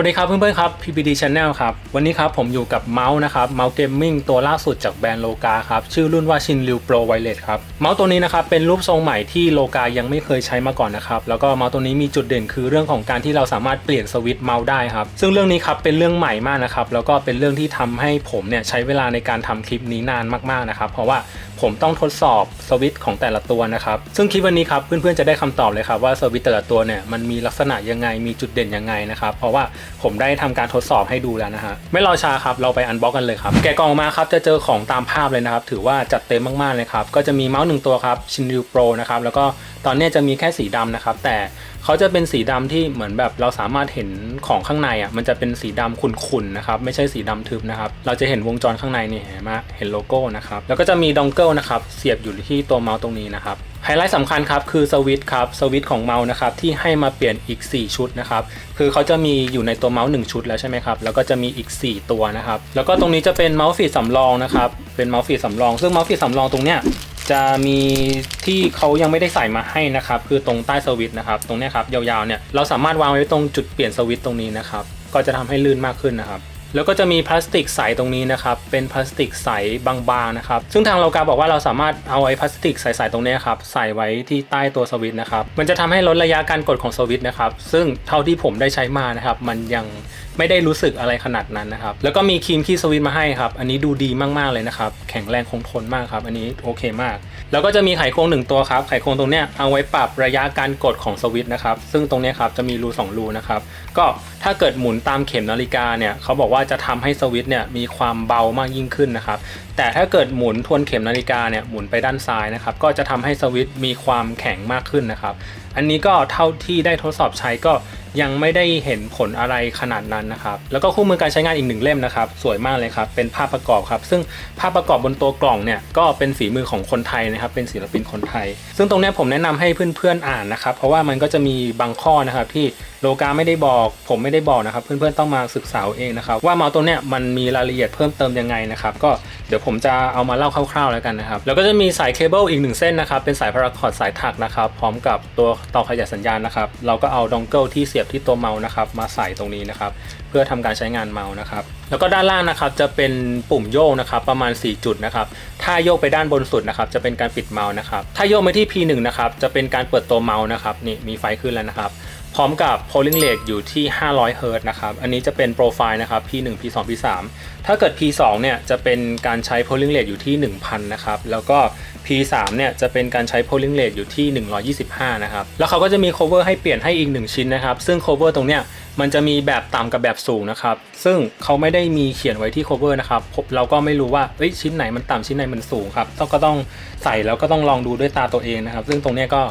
สวัสดีครับเพื่อนๆครับ PPD Channel ครับ วันนี้ครับผมอยู่กับเมาส์นะครับเมาส์เกมมิ่งตัวล่าสุดจากแบรนด์โลกาครับ ชื่อรุ่นว่าชินริวโปรไวเลสครับ เมาส์ตัวนี้นะครับ เป็นรูปทรงใหม่ที่โลกายังไม่เคยใช้มาก่อนนะครับ แล้วก็เมาส์ตัวนี้มีจุดเด่นคือเรื่องของการที่เราสามารถเปลี่ยนสวิตช์เมาส์ได้ครับ ซึ่งเรื่องนี้ครับเป็นเรื่องใหม่มากนะครับแล้วก็เป็นเรื่องที่ทำให้ผมเนี่ยใช้เวลาในการทำคลิปนี้นานมากๆนะครับเพราะว่า ผมต้องทดสอบสวิตช์ของแต่ละตัวนะครับ ซึ่งคลิปวันนี้ครับเพื่อนๆจะได้คำตอบเลยครับว่าสวิตช์แต่ละตัวเนี่ยมันมีลักษณะยังไงมีจุดเด่นยังไงนะครับ เพราะว่าผมได้ทำการทดสอบให้ดูแล้วนะฮะไม่รอช้าครับเราไปอันบ็อกกันเลยครับ แกะกล่องมาครับจะเจอของตามภาพเลยนะครับ ถือว่าจัดเต็มมากๆเลยครับก็จะมีเมาส์หนึ่งตัวครับชินริวโปรนะครับแล้วก็ ตอนนี้จะมีแค่สีดำนะครับ แต่เขาจะเป็นสีดำที่เหมือนแบบเราสามารถเห็นของข้างในอะมันจะเป็นสีดำขุ่นๆนะครับไม่ใช่สีดำทึบนะครับ เราจะเห็นวงจรข้างในนี่เห็นไหมเห็นโลโก้นะครับแล้วก็จะมีดองเกิลนะครับเสียบอยู่ที่ตัวเมาส์ตรงนี้นะครับไฮไลท์สำคัญครับคือสวิตช์ครับสวิตช์ของเมาส์นะครับที่ให้มาเปลี่ยนอีก 4 ชุดนะครับคือเขาจะมีอยู่ในตัวเมาส์1ชุดแล้วใช่ไหมครับแล้วก็จะมีอีก 4 ตัวนะครับแล้วก็ตรงนี้จะเป็นเมาส์ฟีดสำรองนะครับเป็นเมาส์ฟีดสำรอง ซึ่งเมาส์ฟีดสำรองตรงเนี้ย จะมีที่เขายังไม่ได้ใส่มาให้นะครับ คือตรงใต้สวิตช์นะครับ ตรงนี้ครับยาวๆเนี่ยเราสามารถวางไว้ตรงจุดเปลี่ยนสวิตช์ตรงนี้นะครับ ก็จะทำให้ลื่นมากขึ้นนะครับ แล้วก็จะมีพลาสติกใสตรงนี้นะครับ เป็นพลาสติกใสบางๆนะครับ ซึ่งทางโลกาบอกว่าเราสามารถเอาไอ้พลาสติกใสๆตรงนี้ครับใส่ไว้ที่ใต้ตัวสวิตช์นะครับ มันจะทำให้ลดระยะการกดของสวิตช์นะครับ ซึ่งเท่าที่ผมได้ใช้มานะครับ มันยังไม่ได้รู้สึกอะไรขนาดนั้นนะครับ แล้วก็มีครีมคีสวิตช์มาให้ครับ อันนี้ดูดีมากๆเลยนะครับ แข็งแรงคงทนมากครับ อันนี้โอเคมาก แล้วก็จะมีไขควงหนึ่งตัวครับ ไขควงตรงเนี้ยเอาไว้ปรับระยะการกดของสวิตช์นะครับ ซึ่งตรงเนี้ยครับจะมีรูสองรูนะครับ ก็ ถ้าเกิดหมุนตามเข็มนาฬิกาเนี่ยเขาบอกว่าจะทำให้สวิตช์เนี่ยมีความเบามากยิ่งขึ้นนะครับ แต่ถ้าเกิดหมุนทวนเข็มนาฬิกาเนี่ยหมุนไปด้านซ้ายนะครับก็จะทำให้สวิตช์มีความแข็งมากขึ้นนะครับ อันนี้ก็เท่าที่ได้ทดสอบใช้ก็ยังไม่ได้เห็นผลอะไรขนาดนั้นนะครับ แล้วก็คู่มือการใช้งานอีกหนึ่งเล่มนะครับ สวยมากเลยครับ เป็นภาพประกอบครับ ซึ่งภาพประกอบบนตัวกล่องเนี่ยก็เป็นฝีมือของคนไทยนะครับ เป็นศิลปินคนไทย ซึ่งตรงนี้ผมแนะนำให้เพื่อนๆอ่านนะครับ เพราะว่ามันก็จะมีบางข้อนะครับที่โลกาไม่ได้บอก ผมไม่ได้บอกนะครับ เพื่อนๆต้องมาศึกษาเอาเองนะครับ ว่าเมาส์ตัวเนี้ยมันมีรายละเอียดเพิ่มเติมยังไงนะครับ ก็เดี๋ยวผมมจะเอามาเล่าคร่าวๆแล้วกันนะครับ แล้วก็จะมีสายเคเบิลอีกหนึ่งเส้นนะครับ เป็นสายพาราคอร์ดสายถักนะครับ พร้อมกับตัวต่อขยายสัญญาณนะครับ เราก็เอาดองเกิลที่เสียบที่ตัวเมาส์นะครับ มาใส่ตรงนี้นะครับ เพื่อทำการใช้งานเมาส์นะครับ แล้วก็ด้านล่างนะครับจะเป็นปุ่มโยกนะครับ ประมาณ 4 จุดนะครับ ถ้าโยกไปด้านบนสุดนะครับ จะเป็นการปิดเมาส์นะครับ ถ้าโยกไปที่ P1 นะครับ จะเป็นการเปิดตัวเมาส์นะครับ นี่มีไฟขึ้นแล้วนะครับ พร้อมกับ polling rate อยู่ที่ 500 เฮิรต์นะครับ อันนี้จะเป็นโปรไฟล์นะครับ P1 P2 P3 ถ้าเกิด P2 เนี่ยจะเป็นการใช้ polling rate อยู่ที่ 1000 นะครับ แล้วก็ P3 เนี่ยจะเป็นการใช้ polling rate อยู่ที่ 125 นะครับ แล้วเขาก็จะมี cover ให้เปลี่ยนให้อีก 1 ชิ้นนะครับ ซึ่ง cover ตรงเนี้ยมันจะมีแบบต่ำกับแบบสูงนะครับ ซึ่งเขาไม่ได้มีเขียนไว้ที่ cover นะครับ เราก็ไม่รู้ว่าเอ้ยชิ้นไหนมันต่ำชิ้นไหนมันสูงครับต้องก็ต้องใส่แล้วก็ต้องลองดูด้วยตาตัวเองนะครับ ซึ่งตรงเนี้ยก็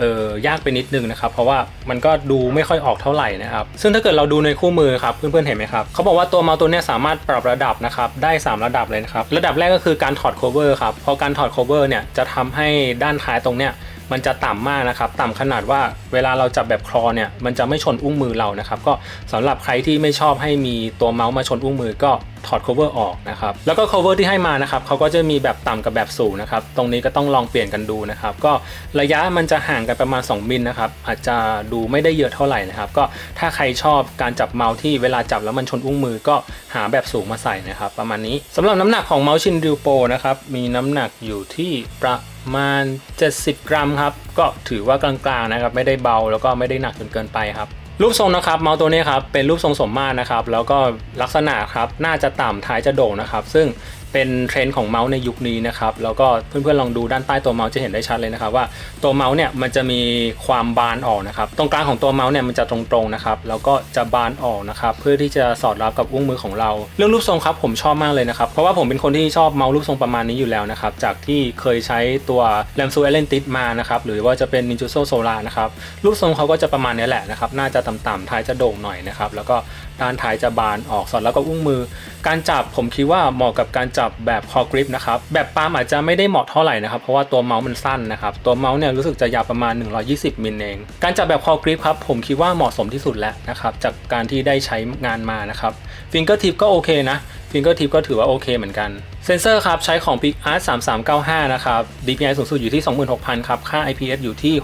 เออยากไปนิดนึงนะครับ เพราะว่ามันก็ดูไม่ค่อยออกเท่าไหร่นะครับ ซึ่งถ้าเกิดเราดูในคู่มือครับเพื่อนๆเห็นไหมครับเขาบอกว่าตัวเมาส์ตัวนี้สามารถปรับระดับนะครับได้ 3 ระดับเลยนะครับ ระดับแรกก็คือการถอด cover ครับพอการถอด cover เนี่ยจะทำให้ด้านท้ายตรงเนี้ย มันจะต่ำมากนะครับ ต่ำขนาดว่าเวลาเราจับแบบคลอเนี่ยมันจะไม่ชนอุ้งมือเรานะครับ ก็สำหรับใครที่ไม่ชอบให้มีตัวเมาส์มาชนอุ้งมือก็ถอด cover ออกนะครับ แล้วก็ cover ที่ให้มานะครับเขาก็จะมีแบบต่ำกับแบบสูงนะครับ ตรงนี้ก็ต้องลองเปลี่ยนกันดูนะครับ ก็ระยะมันจะห่างกันประมาณ 2มิลนะครับ อาจจะดูไม่ได้เยอะเท่าไหร่นะครับ ก็ถ้าใครชอบการจับเมาส์ที่เวลาจับแล้วมันชนอุ้งมือก็หาแบบสูงมาใส่นะครับ ประมาณนี้สำหรับน้ำหนักของเมาส์ชินริวโปนะครับ มีน้ำหนักอยู่ที่ประ มาณ 70 กรัมครับ ก็ถือว่ากลางๆนะครับ ไม่ได้เบาแล้วก็ไม่ได้หนักจนเกินไปครับรูปทรงนะครับเมาส์ตัวนี้ครับเป็นรูปทรงสมมาตรนะครับ แล้วก็ลักษณะครับน่าจะต่ำท้ายจะโด่งนะครับ ซึ่ง เป็นเทรนด์ของเมาส์ในยุคนี้นะครับแล้วก็เพื่อนๆลองดูด้านใต้ตัวเมาส์จะเห็นได้ชัดเลยนะครับว่าตัวเมาส์เนี่ยมันจะมีความบานออกนะครับตรงกลางของตัวเมาส์เนี่ยมันจะตรงๆนะครับแล้วก็จะบานออกนะครับเพื่อที่จะสอดรับกับอุ้งมือของเรา เรื่องรูปทรงครับผมชอบมากเลยนะครับเพราะว่าผมเป็นคนที่ชอบเมาส์รูปทรงประมาณนี้อยู่แล้วนะครับจากที่เคยใช้ตัว r a m s u e l e n t i s มานะครับหรือว่าจะเป็น Ninjutsu Solar นะครับรูปทรงเขาก็จะประมาณนี้แหละนะครับน่าจะต่ำๆท้ายจะโด่งหน่อยนะครับแล้วก็ด้านท้ายจะบานออกสอดแล้วก็อุ้งมือ การจับผมคิดว่าเหมาะกับการจับแบบคอกริปนะครับแบบปาล์มอาจจะไม่ได้เหมาะเท่าไหร่นะครับ เพราะว่าตัวเมาส์มันสั้นนะครับ ตัวเมาส์เนี่ยรู้สึกจะยาวประมาณ 120 มิลเอง การจับแบบคอกริปครับผมคิดว่าเหมาะสมที่สุดแล้วนะครับจากการที่ได้ใช้งานมานะครับฟิงเกอร์ทิปก็โอเคนะฟิงเกอร์ทิปก็ถือว่าโอเคเหมือนกันเซนเซอร์ครับใช้ของ PixArt 3395 นะครับ DPI สูงสุดอยู่ที่ 26,000 ครับ ค่า IPS อยู่ที่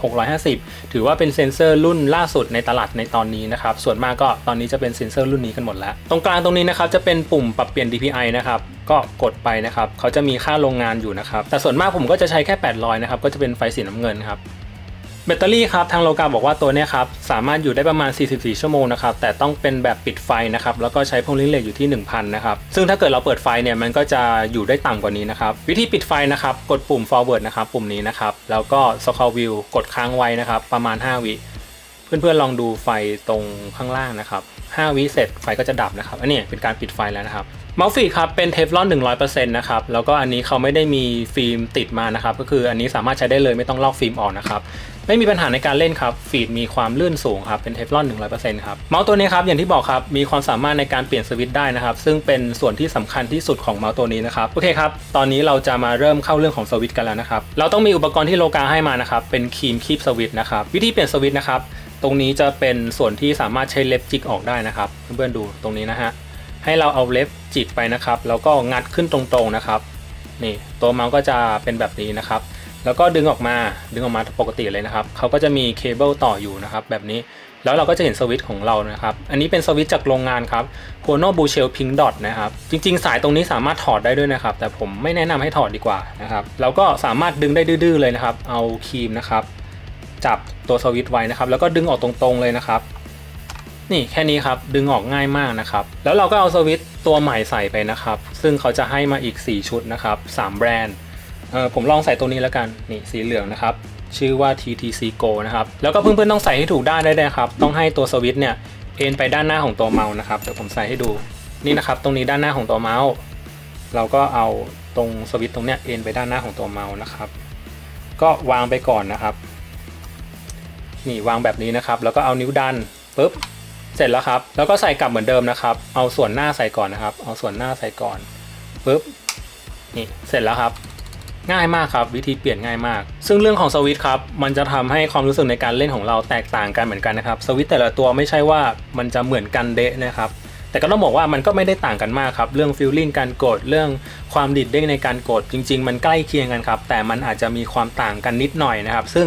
650 ถือว่าเป็นเซนเซอร์รุ่นล่าสุดในตลาดในตอนนี้นะครับ ส่วนมากก็ตอนนี้จะเป็นเซนเซอร์รุ่นนี้กันหมดแล้ว ตรงกลางตรงนี้นะครับจะเป็นปุ่มปรับเปลี่ยน DPI นะครับ ก็กดไปนะครับเขาจะมีค่าโรงงานอยู่นะครับ แต่ส่วนมากผมก็จะใช้แค่ 800 นะครับ ก็จะเป็นไฟสีน้ำเงินครับแบตเตอรี่ครับทางโลกาบอกว่าตัวเนี้ยครับสามารถอยู่ได้ประมาณ 44 ชั่วโมงนะครับแต่ต้องเป็นแบบปิดไฟนะครับแล้วก็ใช้พงลิงเลทอยู่ที่ 1000 นะครับซึ่งถ้าเกิดเราเปิดไฟเนี่ยมันก็จะอยู่ได้ต่ำกว่านี้นะครับวิธีปิดไฟนะครับกดปุ่ม forward นะครับปุ่มนี้นะครับแล้วก็ scroll view กดค้างไว้นะครับประมาณ 5 วิเพื่อนๆลองดูไฟตรงข้างล่างนะครับ 5 วิเสร็จไฟก็จะดับนะครับอันนี้เป็นการปิดไฟแล้วนะครับ เมาส์ฟีดครับเป็นเทฟลอน100%นะครับแล้วก็อันนี้เขาไม่ได้มีฟิล์มติดมานะครับก็คืออันนี้สามารถใช้ได้เลยไม่ต้องลอกฟิล์มออกนะครับไม่มีปัญหาในการเล่นครับฟีดมีความลื่นสูงครับเป็นเทฟลอน100%ครับเมาส์ตัวนี้ครับอย่างที่บอกครับมีความสามารถในการเปลี่ยนสวิตช์ได้นะครับซึ่งเป็นส่วนที่สำคัญที่สุดของเมาส์ตัวนี้นะครับโอเคครับตอนนี้เราจะมาเริ่มเข้าเรื่องของสวิตช์กันแล้วนะครับเราต้องมีอุปกรณ์ที่โลกาให้มานะครับเป็นครีมคีบสวิตช์นะครับวิธีเปลี่ยนสวิตช์นะครับตรงนี้จะเป็นส่วนที่สามารถใช้เล็บจิกออกได้นะครับเพื่อนๆดูตรงนี้นะฮะ ให้เราเอาเล็บจิกไปนะครับ แล้วก็งัดขึ้นตรงๆนะครับ นี่ตัวเมาส์ก็จะเป็นแบบนี้นะครับ แล้วก็ดึงออกมาดึงออกมาปกติเลยนะครับเขาก็จะมีเคเบิลต่ออยู่นะครับ แบบนี้แล้วเราก็จะเห็นสวิตช์ของเรานะครับ อันนี้เป็นสวิตช์จากโรงงานครับ h o n o b u s h e l Pink Dot นะครับ จริง ๆ สายตรงนี้สามารถถอดได้ด้วยนะครับ แต่ผมไม่แนะนำให้ถอดดีกว่านะครับ เราก็สามารถดึงได้ดื้อๆเลยนะครับ เอาครีมนะครับ จับตัวสวิตช์ไว้นะครับ แล้วก็ดึงออกตรงๆเลยนะครับ นี่แค่นี้ครับดึงออกง่ายมากนะครับแล้วเราก็เอาสวิตตัวใหม่ใส่ไปนะครับ ซึ่งเขาจะให้มาอีก 4 ชุดนะครับ 3 แบรนด์ผมลองใส่ตัวนี้แล้วกันนี่สีเหลืองนะครับชื่อว่า TTC Go นะครับแล้วก็เพื่อนๆต้องใส่ให้ถูกด้านได้ด้วยครับต้องให้ตัวสวิตเนี่ยเอ็นไปด้านหน้าของตัวเมาส์นะครับเดี๋ยวผมใส่ให้ดูนี่นะครับตรงนี้ด้านหน้าของตัวเมาส์เราก็เอาตรงสวิตตรงเนี้ยเอ็นไปด้านหน้าของตัวเมาส์นะครับ ก็วางไปก่อนนะครับ นี่วางแบบนี้นะครับ แล้วก็เอานิ้วดันปุ๊บ เสร็จแล้วครับ แล้วก็ใส่กลับเหมือนเดิมนะครับ เอาส่วนหน้าใส่ก่อนนะครับ เอาส่วนหน้าใส่ก่อนปุ๊บนี่เสร็จแล้วครับ ง่ายมากครับวิธีเปลี่ยนง่ายมาก ซึ่งเรื่องของสวิตครับมันจะทำให้ความรู้สึกในการเล่นของเราแตกต่างกันเหมือนกันนะครับสวิตแต่ละตัวไม่ใช่ว่ามันจะเหมือนกันเดะนะครับแต่ก็ต้องบอกว่ามันก็ไม่ได้ต่างกันมากครับ เรื่องฟิลลิ่งการกดเรื่องความดิดเด้งในการกดจริง ๆ มันใกล้เคียงกันครับ แต่มันอาจจะมีความต่างกันนิดหน่อยนะครับ ซึ่ง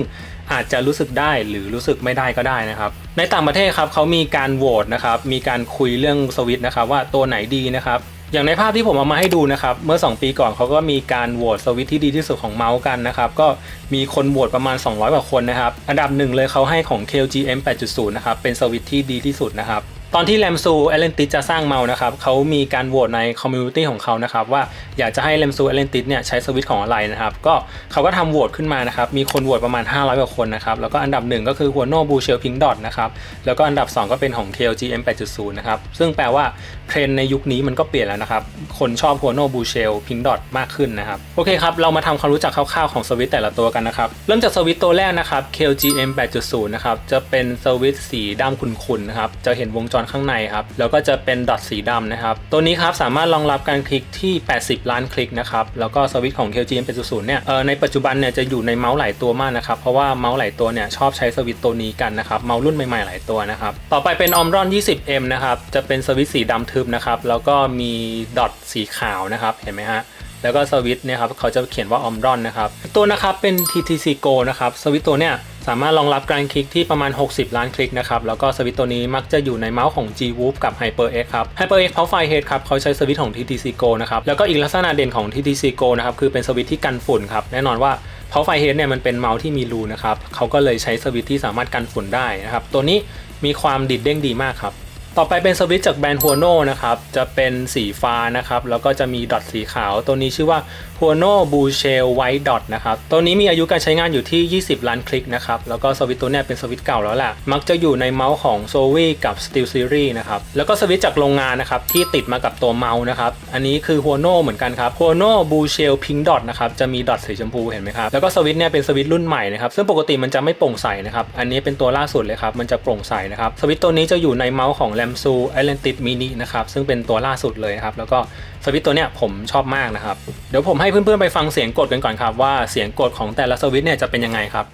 อาจจะรู้สึกได้หรือรู้สึกไม่ได้ก็ได้นะครับ ในต่างประเทศครับเขามีการโหวตนะครับมีการคุยเรื่องสวิตนะครับว่าตัวไหนดีนะครับอย่างในภาพที่ผมเอามาให้ดูนะครับเมื่อ 2 ปีก่อนเขาก็มีการโหวตสวิตที่ดีที่สุดของเมาส์กันนะครับก็มีคนโหวตประมาณ 200กว่าคนนะครับอันดับหนึ่งเลยเขาให้ของ KLGM 8.0 นะครับเป็นสวิตที่ดีที่สุดนะครับ ตอนที่แรมซูเอเลนติสจะสร้างเมานะครับเขามีการโหวตในคอมมูนิตี้ของเขานะครับว่าอยากจะให้แรมซูเอเลนติสเนี่ยใช้สวิตช์ของอะไรนะครับก็เขาก็ทำโหวตขึ้นมานะครับมีคนโหวตประมาณ 500กว่าคนนะครับแล้วก็อันดับหนึ่งก็คือหัวโนบูเชลพิงดอทนะครับแล้วก็อันดับ 2 ก็เป็นของ KLGM 8.0 นะครับซึ่งแปลว่า เทรนในยุคนี้มันก็เปลี่ยนแล้วนะครับ คนชอบหัวโนบูเชลพิงดอทมากขึ้นนะครับ โอเคครับ เรามาทำความรู้จักคร่าวๆของสวิตแต่ละตัวกันนะครับ เริ่มจากสวิตตัวแรกนะครับ KLGM 8.0 นะครับ จะเป็นสวิตสีดำขุ่นๆนะครับ จะเห็นวงจรข้างในครับ แล้วก็จะเป็นดอทสีดำนะครับ ตัวนี้ครับสามารถรองรับการคลิกที่ 80 ล้านคลิกนะครับ แล้วก็สวิตของ KLGM 8.0 เนี่ยเออในปัจจุบันเนี่ยจะอยู่ในเมาส์หลายตัวมากนะครับเพราะว่าเมาส์หลายตัวเนี่ยชอบใช้สวิตตัวนี้กันนะครับเมาส์รุ่นใหม่ๆหลายตัวนะครับต่อไปเป็น Omron 20M นะครับจะเป็นสวิตสีดำทึบนะครับ แล้วก็มีดอทสีขาวนะครับ เห็นไหมฮะ แล้วก็สวิตช์เนี่ยครับเขาจะเขียนว่า Omron นะครับ ตัวนะครับเป็น TTC Go นะครับ สวิตช์ตัวเนี่ยสามารถรองรับการคลิกที่ประมาณ 60 ล้านคลิกนะครับ แล้วก็สวิตช์ตัวนี้มักจะอยู่ในเมาส์ของ G-Whoop กับ HyperX ครับ HyperX Power File Head ครับ เขาใช้สวิตช์ของ TTC Go นะครับ แล้วก็อีกลักษณะเด่นของ TTC Go นะครับ คือเป็นสวิตช์ที่กันฝุ่นครับ แน่นอนว่า Power File Head เนี่ยมันเป็นเมาส์ที่มีรูนะครับ เขาก็เลยใช้สวิตช์ที่สามารถกันฝุ่นได้นะครับ ตัวนี้มีความดิดเด้งดีมากครับ ต่อไปเป็นสวิตช์จากแบรนด์ Huono นะครับ จะเป็นสีฟ้านะครับ แล้วก็จะมีดอทสีขาว ตัวนี้ชื่อว่า Huono Blue Shell White Dot นะครับ ตัวนี้มีอายุการใช้งานอยู่ที่ 20 ล้านคลิกนะครับ แล้วก็สวิตช์ตัวนี้เป็นสวิตช์เก่าแล้วแหละ มักจะอยู่ในเมาส์ของ s o v i กับ Steel Series นะครับ แล้วก็สวิตช์จากโรงงานนะครับ ที่ติดมากับตัวเมาส์นะครับ อันนี้คือ Huono เหมือนกันครับ Huono Blue Shell Pink Dot นะครับ จะมีดอทสีชมพูเห็นไหมครับ แล้วก็สวิตช์เนี่ยเป็นสวิตช์รุ่นใหม่นะครับ ซึ่งปกติมันจะไม่โปร่งใสนะครับ อันนี้เป็นตัวล่าสุดเลยครับ มันจะโปร่งใสนะครับ สวิตช์ตัวนี้จะอยู่ในเมาส์ของ m s u Atlantic Mini นะครับ ซึ่งเป็นตัวล่าสุดเลยครับ แล้วก็สวิตตัวเนี้ยผมชอบมากนะครับ เดี๋ยวผมให้เพื่อนๆไปฟังเสียงกดกันก่อนครับ ว่าเสียงกดของแต่ละสวิตเนี่ยจะเป็นยังไงครับ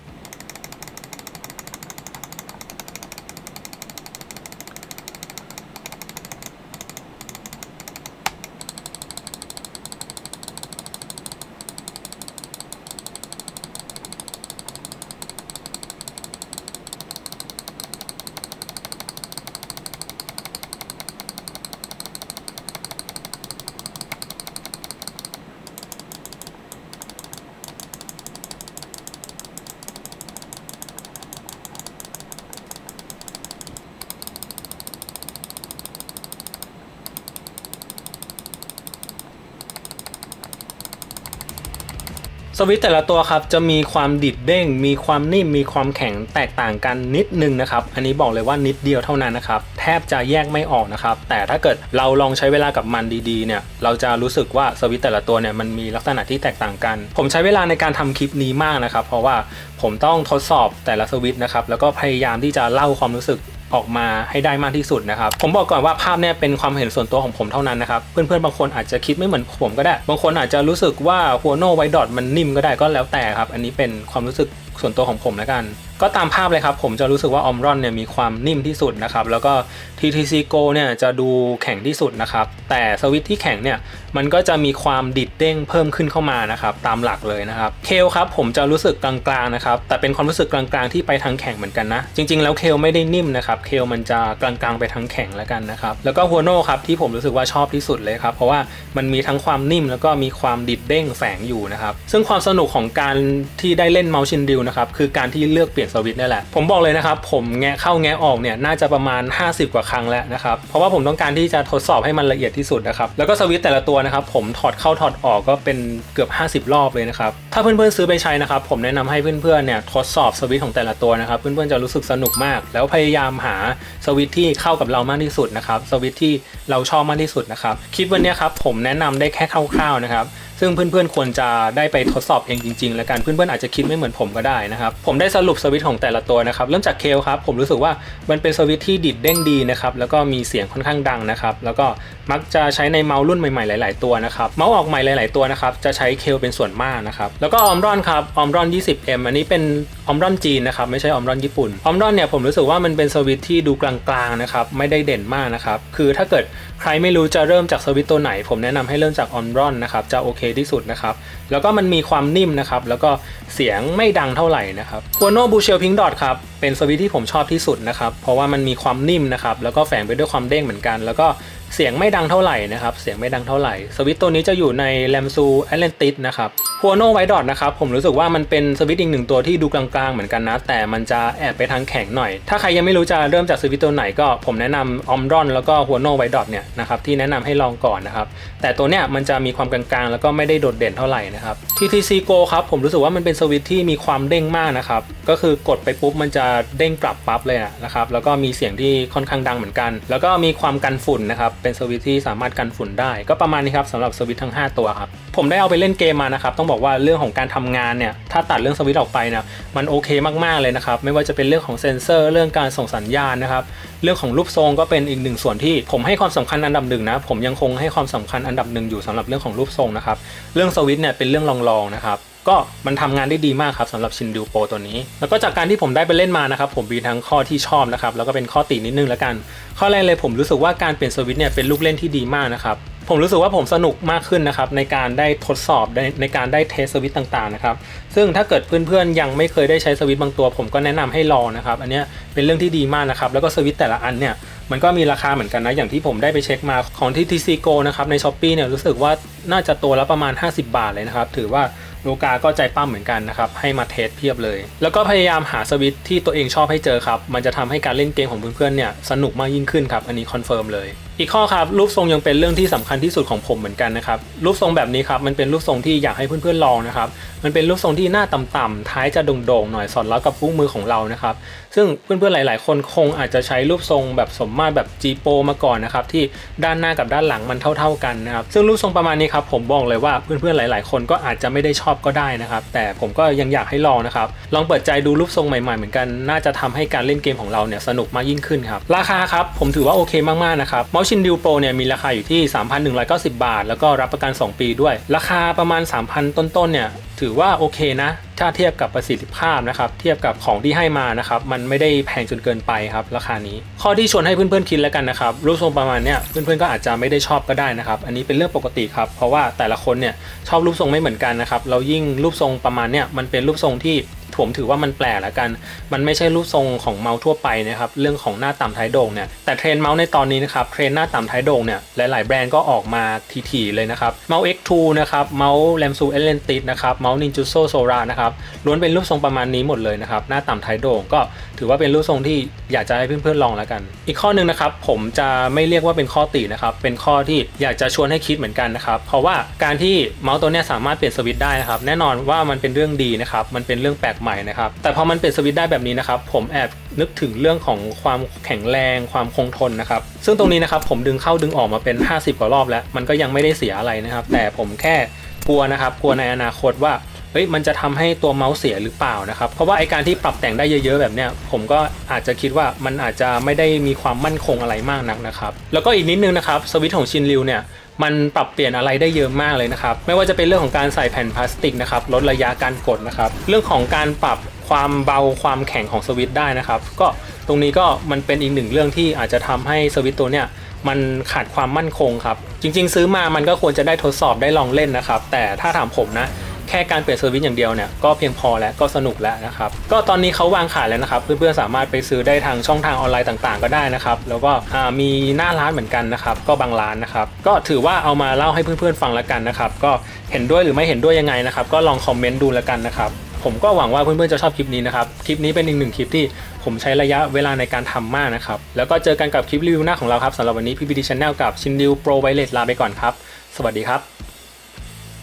วิตแต่ละตัวครับจะมีความดิดเด้ง มีความนิ่ม มีความแข็งแตกต่างกันนิดนึงนะครับ อันนี้บอกเลยว่านิดเดียวเท่านั้นนะครับ แทบจะแยกไม่ออกนะครับ แต่ถ้าเกิดเราลองใช้เวลากับมันดีๆเนี่ย เราจะรู้สึกว่าสวิตแต่ละตัวเนี่ยมันมีลักษณะที่แตกต่างกัน ผมใช้เวลาในการทำคลิปนี้มากนะครับ เพราะว่าผมต้องทดสอบแต่ละสวิตนะครับ แล้วก็พยายามที่จะเล่าความรู้สึก ออกมาให้ได้มากที่สุดนะครับ ผมบอกก่อนว่าภาพเนี่ยเป็นความเห็นส่วนตัวของผมเท่านั้นนะครับ เพื่อนๆบางคนอาจจะคิดไม่เหมือนผมก็ได้ บางคนอาจจะรู้สึกว่าหัวโนไวดอทมันนิ่มก็ได้ก็แล้วแต่ครับ อันนี้เป็นความรู้สึกส่วนตัวของผมแล้วกัน ก็ตามภาพเลยครับ ผมจะรู้สึกว่าออมรอนเนี่ยมีความนิ่มที่สุดนะครับ แล้วก็ TTC Go เนี่ยจะดูแข็งที่สุดนะครับ แต่สวิตที่แข็งเนี่ยมันก็จะมีความดิดเด้งเพิ่มขึ้นเข้ามานะครับตามหลักเลยนะครับเคลครับผมจะรู้สึกกลางๆนะครับแต่เป็นความรู้สึกกลางๆที่ไปทางแข็งเหมือนกันนะ จริง ๆ แล้วเคลไม่ได้นิ่มนะครับเคลมันจะกลางๆไปทางแข็งแล้วกันนะครับแล้วก็หัวโน่ครับที่ผมรู้สึกว่าชอบที่สุดเลยครับเพราะว่ามันมีทั้งความนิ่มแล้วก็มีความดิดเด้งแฝงอยู่นะครับซึ่งความสนุกของการที่ได้เล่นเมาส์ชินดิวนะครับคือการที่เลือกเปลี่ยนสวิตนี่แหละ ผมบอกเลยนะครับ ผมแงะเข้าแงะออกเนี่ยน่าจะประมาณ 50 กว่าครั้งแล้วนะครับ เพราะว่าผมต้องการที่จะทดสอบให้มันละเอียดที่สุดนะครับ แล้วก็สวิตช์แต่ละตัวนะครับ ผมถอดเข้าถอดออกก็เป็นเกือบ 50 รอบเลยนะครับ ถ้าเพื่อนๆซื้อไปใช้นะครับ ผมแนะนำให้เพื่อนๆเนี่ยทดสอบสวิตช์ของแต่ละตัวนะครับ เพื่อนๆจะรู้สึกสนุกมาก แล้วพยายามหาสวิตที่เข้ากับเรามากที่สุดนะครับ สวิตที่เราชอบมากที่สุดนะครับ คลิปวันนี้ครับผมแนะนำได้แค่คร่าวๆนะครับ ซึ่งเพื่อนๆควรจะได้ไปทดสอบเองจริงๆ แล้วกันเพื่อนๆอาจจะคิดไม่เหมือนผมก็ได้นะครับ ผมได้สรุปสวิตของแต่ละตัวนะครับ เริ่มจากเคลครับ ผมรู้สึกว่ามันเป็นสวิตที่ดิดเด้งดีนะครับ แล้วก็มีเสียงค่อนข้างดังนะครับ แล้วก็มักจะใช้ในเมาส์รุ่นใหม่ๆหลาย ๆตัวนะครับ เมาส์ออกใหม่หลาย ๆตัวนะครับ จะใช้เคลเป็นส่วนมากนะครับ แล้วก็ออมรอนครับออมรอน 20M อันนี้เป็นออมรอนจีนนะครับ ไม่ใช่ออมรอนญี่ปุ่นออมรอนเนี่ยผมรู้สึกว่ามันเป็นสวิตที่ดูกลางๆนะครับ ไม่ได้เด่นมากนะครับ คือถ้าเกิดใครไม่รู้จะเริ่มจากสวิตตัวไหน ผมแนะนำให้เริ่มจากออมรอนนะครับ จะโอเคที่สุดนะครับแล้วก็มันมีความนิ่มนะครับแล้วก็เสียงไม่ดังเท่าไหร่นะครับหัวโนบูเชลพิงดอทครับเป็นสวิตที่ผมชอบที่สุดนะครับเพราะว่ามันมีความนิ่มนะครับแล้วก็แฝงไปด้วยความเด้งเหมือนกัน แล้วก็ เสียงไม่ดังเท่าไหร่นะครับ เสียงไม่ดังเท่าไหร่ สวิตตัวนี้จะอยู่ในแลมซูแอตแลนติสนะครับหัวโนไวดอทนะครับ ผมรู้สึกว่ามันเป็นสวิตอีกหนึ่งตัวที่ดูกลางๆเหมือนกันนะ แต่มันจะแอบไปทางแข็งหน่อย ถ้าใครยังไม่รู้จะเริ่มจากสวิตตัวไหนก็ผมแนะนำออมรอนแล้วก็หัวโนไวดอทเนี่ยนะครับที่แนะนำให้ลองก่อนนะครับ แต่ตัวเนี้ยมันจะมีความกลางๆ แล้วก็ไม่ได้โดดเด่นเท่าไหร่นะครับ TTC Go ครับผมรู้สึกว่ามันเป็นสวิตที่มีความเด้งมากนะครับก็คือกดไปปุ๊บมันจะเด้งกลับปั๊บเลยนะครับแล้วก็มีเสียงที่ค่อนข้างดังเหมือนกัน แล้วก็มีความกันฝุ่นนะครับเป็นสวิตที่สามารถกันฝุ่นได้ ก็ประมาณนี้ครับสำหรับสวิตทั้ง 5 ตัวครับผมได้เอาไปเล่นเกมมานะครับต้องบอกว่าเรื่องของการทำงานเนี่ยถ้าตัดเรื่องสวิตออกไปนี่ยมันโอเคมากๆเลยนะครับไม่ว่าจะเป็นเรื่องของเซนเซอร์ เรื่องการส่งสัญญาณนะครับเรื่องของรูปทรงก็เป็นอีกหนึ่งส่วนที่ผมให้ความสำคัญอันดับหนึ่งนะผมยังคงให้ความสำคัญอันดับหนึ่งอยู่สำหรับเรื่องของรูปทรงนะครับเรื่องสวิตเนี่ยเป็นเรื่องรองๆนะครับ ก็มันทำงานได้ดีมากครับสำหรับชินดิวโปตัวนี้ แล้วก็จากการที่ผมได้ไปเล่นมานะครับผมมีทั้งข้อที่ชอบนะครับแล้วก็เป็นข้อตินิดนึงแล้วกัน ข้อแรกเลยผมรู้สึกว่าการเปลี่ยนสวิตเนี่ยเป็นลูกเล่นที่ดีมากนะครับผมรู้สึกว่าผมสนุกมากขึ้นนะครับในการได้ทดสอบในในการได้เทสสวิตต่างๆนะครับซึ่งถ้าเกิดเพื่อนๆยังไม่เคยได้ใช้สวิตบางตัว ผมก็แนะนำให้ลองนะครับอันนี้เป็นเรื่องที่ดีมากนะครับแล้วก็สวิตแต่ละอันเนี่ยมันก็มีราคาเหมือนกันนะอย่างที่ผมได้ไปเช็คมาของที่ TC Go นะครับใน s h อ p e e เนี่ยรู้สึกว่าน่าจะตัวละประมาณ 50 บาทเลยนะครับถือว่า ลกาก็ใจปั้มเหมือนกันนะครับ ให้มาเทสเพียบเลย แล้วก็พยายามหาสวิตที่ตัวเองชอบให้เจอครับ มันจะทำให้การเล่นเกมของเพื่อนๆเนี่ยสนุกมากยิ่งขึ้นครับ อันนี้คอนเฟิร์มเลยอีกข้อครับรูปทรงยังเป็นเรื่องที่สำคัญที่สุดของผมเหมือนกันนะครับรูปทรงแบบนี้ครับมันเป็นรูปทรงที่อยากให้เพื่อนๆลองนะครับมันเป็นรูปทรงที่หน้าต่ำๆท้ายจะโด่งๆหน่อยสอดรับกับฟุ้งมือของเรานะครับซึ่งเพื่อนๆหลาย ๆ คนคงอาจจะใช้รูปทรงแบบสมมาตรแบบ G Pro มาก่อนนะครับที่ด้านหน้ากับด้านหลังมันเท่า ๆกันนะครับซึ่งรูปทรงประมาณนี้ครับผมบอกเลยว่าเพื่อนๆหลาย ๆ คนก็อาจจะไม่ได้ชอบก็ได้นะครับแต่ผมก็ยังอยากให้ลองนะครับลองเปิดใจดูรูปทรงใหม่ๆเหมือนกัน น่าจะทำให้การเล่นเกมของเราเนี่ยสนุกมากยิ่งขึ้นครับราคาครับผมถือว่าโอเคมากๆนะครับส์ชินดิวโปรเนี่ยมีราคาอยู่ที่ 3,190 บาท แล้วก็รับประกัน 2 ปีด้วย ราคาประมาณ 3,000 ต้นๆเนี่ยถือว่าโอเคนะ ถ้าเทียบกับประสิทธิภาพนะครับ เทียบกับของที่ให้มานะครับ มันไม่ได้แพงจนเกินไปครับราคานี้ ข้อที่ชวนให้เพื่อนๆคิดแล้วกันนะครับ รูปทรงประมาณเนี้ยเพื่อนๆก็อาจจะไม่ได้ชอบก็ได้นะครับ อันนี้เป็นเรื่องปกติครับ เพราะว่าแต่ละคนเนี่ยชอบรูปทรงไม่เหมือนกันนะครับ เรายิ่งรูปทรงประมาณเนี้ยมันเป็นรูปทรงที่ ผมถือว่ามันแปลกแล้วกัน มันไม่ใช่รูปทรงของเมาส์ทั่วไปนะครับ เรื่องของหน้าต่ำท้ายโด่งเนี่ย แต่เทรนด์เมาส์ในตอนนี้นะครับ เทรนด์หน้าต่ำท้ายโด่งเนี่ย หลาย ๆ แบรนด์ก็ออกมาทีๆเลยนะครับ เมาส์ X2 นะครับ เมาส์ r a m s u e l e n t i s นะครับ เมาส์ Ninjutsu Sora นะครับ ล้วนเป็นรูปทรงประมาณนี้หมดเลยนะครับ หน้าต่ำท้ายโด่งก็ถือว่าเป็นรูปทรงที่อยากจะให้เพื่อนๆลองแล้วกัน อีกข้อหนึ่งนะครับ ผมจะไม่เรียกว่าเป็นข้อตินะครับ เป็นข้อที่อยากจะชวนให้คิดเหมือนกันนะครับ เพราะว่าการที่เมาส์ตัวนี้สามารถเปลี่ยนสวิตช์ได้นะครับ แน่นอนว่ามันเป็นเรื่องดีนะครับ มันเป็นเรื่องแปลกใหม่นะครับ แต่พอมันเปลี่ยนสวิตช์ได้แบบนี้นะครับ ผมแอบนึกถึงเรื่องของความแข็งแรงความคงทนนะครับ ซึ่งตรงนี้นะครับผมดึงเข้าดึงออกมาเป็น 50 กว่ารอบแล้ว มันก็ยังไม่ได้เสียอะไรนะครับ แต่ผมแค่กลัวนะครับ กลัวในอนาคตว่าเฮ้ยมันจะทำให้ตัวเมาส์เสียหรือเปล่านะครับ เพราะว่าไอการที่ปรับแต่งได้เยอะ ๆ แบบเนี้ยผมก็อาจจะคิดว่ามันอาจจะไม่ได้มีความมั่นคงอะไรมากนักนะครับ แล้วก็อีกนิดนึงนะครับสวิตช์ของชินริวเนี่ย มันปรับเปลี่ยนอะไรได้เยอะมากเลยนะครับ ไม่ว่าจะเป็นเรื่องของการใส่แผ่นพลาสติกนะครับลดระยะการกดนะครับ เรื่องของการปรับความเบาความแข็งของสวิตช์ได้นะครับ ก็ตรงนี้ก็มันเป็นอีกหนึ่งเรื่องที่อาจจะทำให้สวิตช์ตัวเนี้ยมันขาดความมั่นคงครับ จริง ๆ ซื้อมามันก็ควรจะได้ทดสอบได้ลองเล่นนะครับ แต่ถ้าถามผมนะ ค่การเปลี่ยนเซอร์วิสอย่างเดียวเนี่ยก็เพียงพอแล้วก็สนุกแล้วนะครับก็ตอนนี้เขาวางขายแล้วนะครับเพื่อนๆสามารถไปซื้อได้ทางช่องทางออนไลน์ต่างๆ ก็ได้นะครับแล้วก็มีหน้าร้านเหมือนกันนะครับก็บางร้านนะครับก็ถือว่าเอามาเล่าให้เพื่อนๆฟังแล้วกันนะครับก็เห็นด้วยหรือไม่เห็นด้วยยังไงนะครับก็ลองคอมเมนต์ดูแล้วกันนะครับผมก็หวังว่าเพื่อนๆจะชอบคลิปนี้นะครับ คลิปนี้เป็นอีกหนึ่งคลิปที่ผมใช้ระยะเวลาในการทำมากนะครับ แล้วก็เจอกันกับคลิปรีวิวหน้าของเราครับสำหรับวันนี้ PPT Channel กับชินดิวโปรไวเลสลาไปก่อนครับ สวัสดีครับ